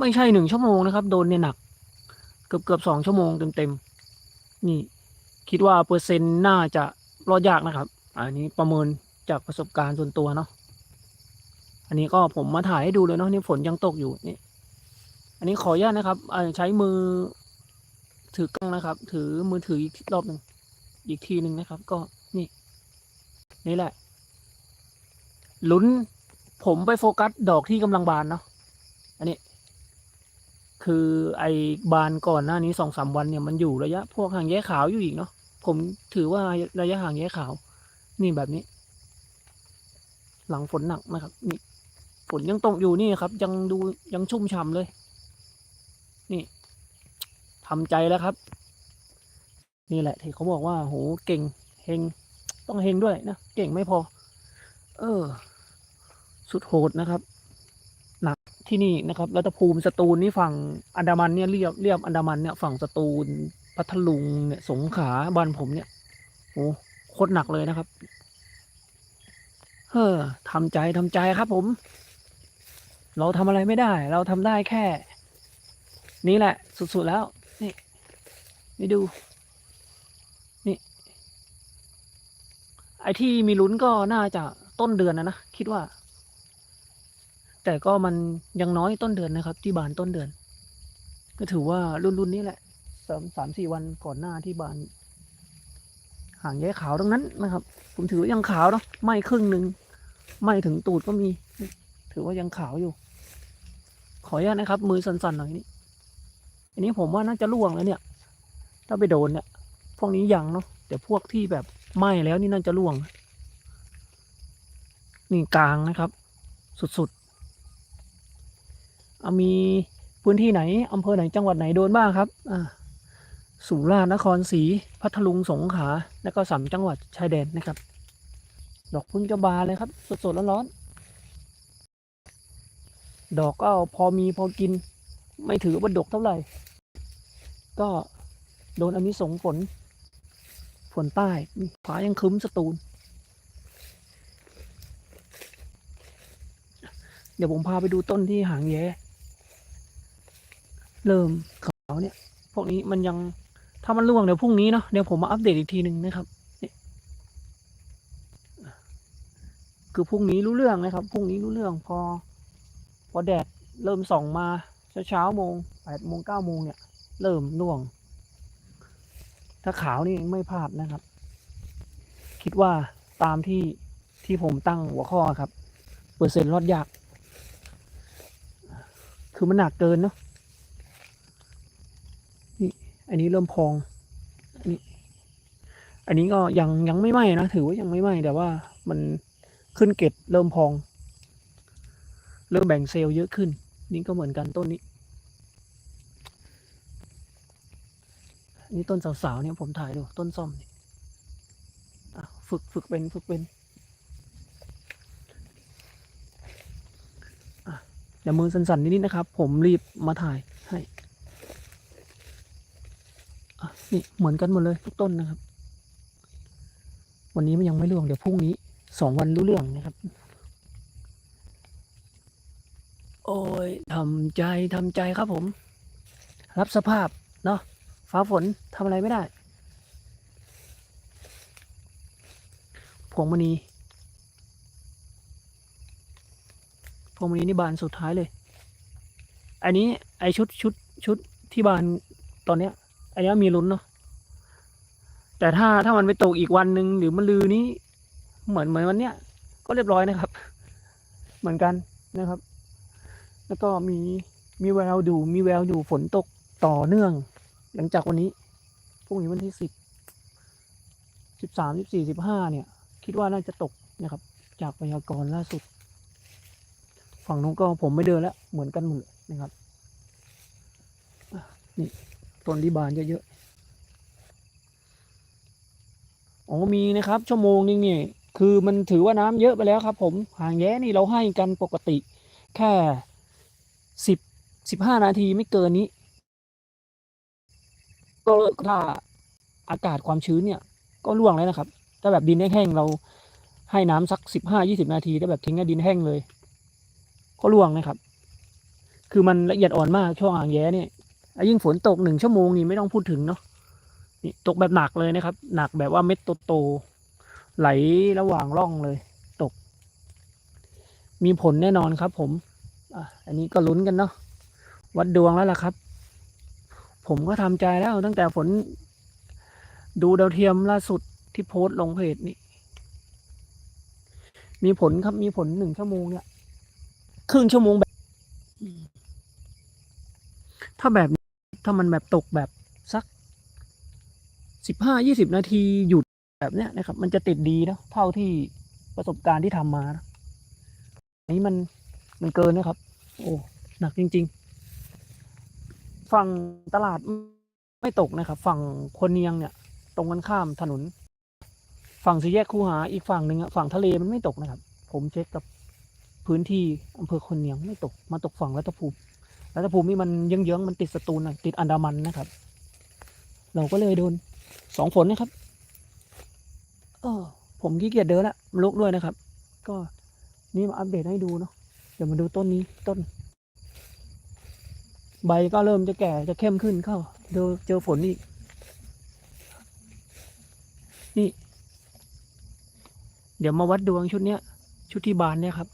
ไม่ใช่หนึ่งชั่วโมงนะครับ โดนเนี่ยหนัก เกือบเกือบสองชั่วโมงเต็มๆนี่ คิดว่าเปอร์เซ็นต์น่าจะรอดยากนะครับ อันนี้ประเมินจากประสบการณ์ส่วนตัวเนาะอันนี้ก็ผมมาถ่ายให้ดูเลยเนาะนี่ฝนยังตกอยู่นี่ อันนี้ขออนุญาตนะครับอ่าใช้มือถือกล้องนะครับ ถือมือถืออีกรอบหนึ่งอีกทีหนึ่งนะครับ ก็นี่ นี่แหละลุ้นผมไปโฟกัสดอกที่กำลังบานเนาะอันนี้ คือไอบานก่อนหน้านี้สองสามวันเนี่ยมันอยู่ระยะ พวกห่างแย้ขาวอยู่อีกเนาะผมถือว่าระยะห่างแย้ขาว นี่แบบนี้ หลังฝนหนักนะครับ นี่ฝนยังตกอยู่นี่ครับ ยังดูยังชุ่มฉ่ำเลย นี่ทำใจแล้วครับ นี่แหละ ที่เขาบอกว่าโหเก่งเฮงต้องเฮงด้วยนะเก่งไม่พอ เออ สุดโหดนะครับ หนักที่นี่นะครับรัตภูมิสตูลนี่ฝั่งอันดามันเนี่ยเรียบเรียบอันดามันเนี่ยฝั่งสตูลพัทลุงเนี่ยสงขลาบ้านผมเนี่ยโอ้โคตรหนักเลยนะครับ เฮ้อทำใจทำใจครับผม เราทำอะไรไม่ได้ เราทำได้แค่ นี่แหละ สุดๆแล้ว นี่นี่ดู นี่ ไอที่มีลุ้นก็น่าจะต้นเดือนนะนะ คิดว่า แต่ก็มันยังน้อยต้นเดือนนะครับ ที่บานต้นเดือน ก็ถือว่ารุ่นรุ่นนี้แหละสามสามสี่วันก่อนหน้าที่บานห่างแย้ขาวทั้งนั้นนะครับ ผมถือว่ายังขาวเนาะไม่ครึ่งหนึ่งไม่ถึงตูดก็มี ถือว่ายังขาวอยู่ ขออนุญาตนะครับ มือสั่นๆหน่อยนี่อันนี้ผมว่าน่าจะล่วงแล้วเนี่ย ถ้าไปโดนเนี่ยพวกนี้ยังเนาะแต่พวกที่แบบไหม้แล้วนี่น่าจะล่วง นี่กลางนะครับ สุดๆ มีพื้นที่ไหนอำเภอไหนจังหวัดไหนโดนบ้างครับอ่าสุราษฎร์นครศรีพัทลุงสงขลาและก็สามจังหวัดชายแดนนะครับ ดอกพึ่งจะบานเลยครับ สดๆร้อนๆดอกก็พอมีพอกิน ไม่ถือว่าดกเท่าไหร่ ก็โดนอันนี้สงฝนฝนใต้ฟ้ายังครึ้มสตูลเดี๋ยวผมพาไปดูต้นที่หางแย้ เริ่มขาวเนี่ย พวกนี้มันยังถ้ามันร่วงเดี๋ยวพรุ่งนี้เนาะเดี๋ยวผมมาอัปเดตอีกทีหนึ่งนะครับนี่คือพรุ่งนี้รู้เรื่องนะครับพรุ่งนี้รู้เรื่องพอ พอแดดเริ่มส่องมาเช้าเช้าโมงแปดโมงเก้าโมงเนี่ย เริ่มร่วง ถ้าขาวนี่ไม่พลาดนะครับ คิดว่าตามที่ที่ผมตั้งหัวข้อครับ เปอร์เซ็นต์รอดยาก คือมันหนักเกินเนาะ อันนี้เริ่มพองอันนี้ อันนี้ก็ยังยังไม่ไหม้นะถือว่ายังไม่ไหม้แต่ว่ามันขึ้นเก็ดเริ่มพอง เริ่มแบ่งเซลล์เยอะขึ้น นี่ก็เหมือนกันต้นนี้อันนี่ต้นสาวๆเนี่ยผมถ่ายดูต้นส้มนี่อะฝึกฝึกเป็นฝึกเป็นอะเดี๋ยวมือสั่นๆนิดๆนะครับ ผมรีบมาถ่ายให้ อะ นี่เหมือนกันหมดเลยทุกต้นนะครับ วันนี้มันยังไม่ร่วงเดี๋ยวพรุ่งนี้สองวันรู้เรื่องนะครับ โอ้ยทำใจทำใจครับผม รับสภาพเนาะฟ้าฝนทำอะไรไม่ได้พวงมณีพวงมณีนี่บานสุดท้ายเลย อันนี้ไอชุดชุดชุดที่บานตอนเนี้ย อันนี้มีลุ้นเนาะแต่ถ้าถ้ามันไปตกอีกวันหนึ่งหรือมันลือนี้ เหมือนเหมือนวันเนี้ยก็เรียบร้อยนะครับ เหมือนกันนะครับ แล้วก็มีมีแววดูมีแววอยู่ฝนตกต่อเนื่อง หลังจากวันนี้พรุ่งนี้วันที่สิบสิบสามสิบสี่สิบห้าเนี่ย คิดว่าน่าจะตกนะครับ จากพยากรณ์ล่าสุด ฝั่งนู้นก็ผมไม่เดินแล้ว เหมือนกันหมดนะครับนี่ ต้นที่บานเยอะๆอ๋อมีนะครับ ชั่วโมงนึงเนี่ยคือมันถือว่าน้ำเยอะไปแล้วครับ ผมหางแย้นี่เราให้กันปกติ แค่สิบสิบห้านาทีไม่เกินนี้ ก็ถ้าอากาศความชื้นเนี่ย ก็ล่วงแล้วนะครับ ถ้าแบบดินแห้งเราให้น้ำสักสิบห้ายี่สิบนาทีถ้าแบบทิ้งให้ดินแห้งเลย ก็ล่วงนะครับ คือมันละเอียดอ่อนมากช่วงหางแย้เนี่ย ยิ่งฝนตกหนึ่งชั่วโมงนี่ไม่ต้องพูดถึงเนาะนี่ตกแบบหนักเลยนะครับ หนักแบบว่าเม็ดโตๆไหลระหว่างร่องเลย ตก มีผลแน่นอนครับ ผมอะอันนี้ก็ลุ้นกันเนาะวัดดวงแล้วล่ะครับ ผมก็ทำใจแล้วตั้งแต่ฝน ดูดาวเทียมล่าสุดที่โพสต์ลงเพจนี่มีผลครับมีผลหนึ่งชั่วโมงเนี่ยครึ่งชั่วโมงแบบ ถ้าแบบ ถ้ามันแบบตกแบบสักสิบห้ายี่สิบนาทีหยุดแบบเนี้ยนะครับ มันจะติดดีนะเท่าที่ประสบการณ์ที่ทำมานะนี้มันมันเกินนะครับ โอ้หนักจริง ๆ ฝั่งตลาดไม่ตกนะครับ ฝั่งคนเนียงเนี่ย ตรงกันข้ามถนน ฝั่งสี่แยกคูหาอีกฝั่งหนึ่งอะฝั่งทะเลมันไม่ตกนะครับ ผมเช็คกับพื้นที่อำเภอคนเนียงไม่ตกมาตกฝั่งรัตภูมิ รัตภูมินี่มันเยื้องๆมันติดสตูลน่ะติดอันดามันนะครับ เราก็เลยโดนสองฝนนะครับเออผมขี้เกียจเดินละมันลุกด้วยนะครับ ก็นี่มาอัปเดตให้ดูเนาะเดี๋ยวมาดูต้นนี้ต้น ใบก็เริ่มจะแก่จะเข้มขึ้นเข้าเจอเจอฝนอีกนี่ เดี๋ยวมาวัดดวงชุดเนี้ย ชุดที่บานเนี่ยครับ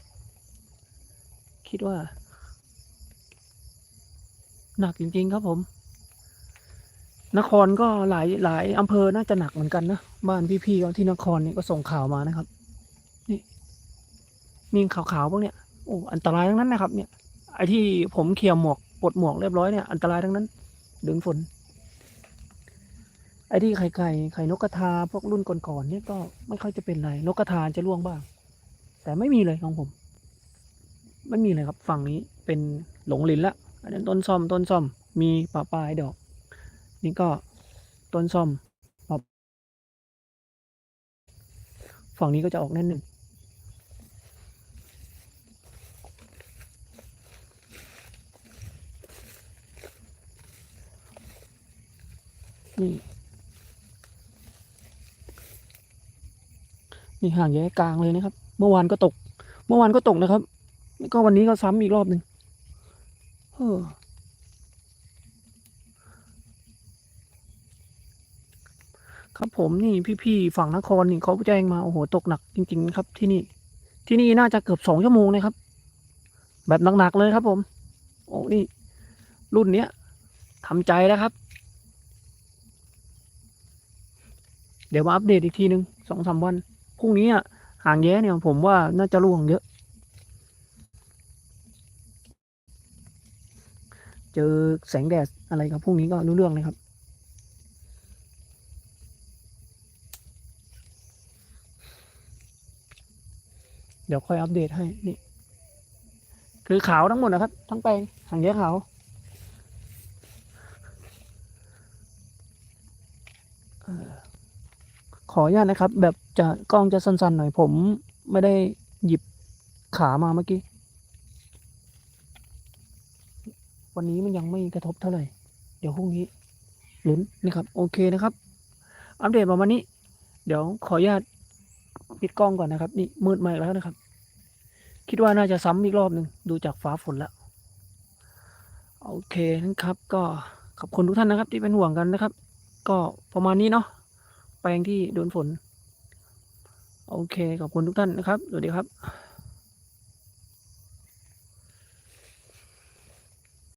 คิดว่า หนักจริงๆครับผม นครก็หลายหลายอำเภอน่าจะหนักเหมือนกันนะบ้านพี่ๆที่นครนี่ก็ส่งข่าวมานะครับ นี่มีขาวๆพวกเนี้ยโอ้อันตรายทั้งนั้นนะครับ เนี่ย ไอที่ผมเคลียร์หมวกปลดหมวกเรียบร้อยเนี่ยอันตรายทั้งนั้นโดนฝนไอ้ที่ไข่ไก่ไข่นกกระทาพวกรุ่นก่อนๆเนี่ยก็ไม่ค่อยจะเป็นไร นกกระทาจะร่วงบ้าง แต่ไม่มีเลยของผม ไม่มีเลยครับ ฝั่งนี้เป็นหลงลินละ อันนั้นต้นซ่อมต้นซ่อมมีป่าปลายดอก นี่ก็ต้นซ่อมฝั่งนี้ก็จะออกแน่นหนึ่งนี่นี่ห่างแย้กลางเลยนะครับ เมื่อวานก็ตก เมื่อวานก็ตกนะครับแล้วก็วันนี้ก็ซ้ำอีกรอบหนึ่ง เออครับผมนี่พี่ๆฝั่งนครนี่เขาแจ้งมาโอ้โหตกหนักจริง ๆ ครับที่นี่ ที่นี่น่าจะเกือบสองชั่วโมงเลยครับ แบบหนักๆเลยครับผม โอ้นี่ รุ่นเนี้ยทำใจแล้วครับ เดี๋ยวมาอัปเดตอีกทีหนึ่งสองสามวันพรุ่งนี้อะห่างแย้เนี่ยผมว่าน่าจะร่วงเยอะ เจอแสงแดดอะไรครับพรุ่งนี้ก็รู้เรื่องเลยครับ เดี๋ยวค่อยอัปเดตให้นี่ คือขาวทั้งหมดนะครับ ทั้งแปลงหางแย้ขาวขออนุญาตนะครับ แบบจะกล้องจะสั้นๆหน่อยผมไม่ได้หยิบขามาเมื่อกี้ วันนี้มันยังไม่กระทบเท่าไหร่ เดี๋ยวพรุ่งนี้ลุ้นนะครับ โอเคนะครับ อัปเดตประมาณนี้ เดี๋ยวขออนุญาตปิดกล้องก่อนนะครับ นี่มืดมาอีกแล้วนะครับ คิดว่าน่าจะซ้ำอีกรอบหนึ่งดูจากฟ้าฝนแล้ว โอเคนะครับ ก็ขอบคุณทุกท่านนะครับ ที่เป็นห่วงกันนะครับ ก็ประมาณนี้เนาะแปลงที่โดนฝน โอเคขอบคุณทุกท่านนะครับสวัสดีครับ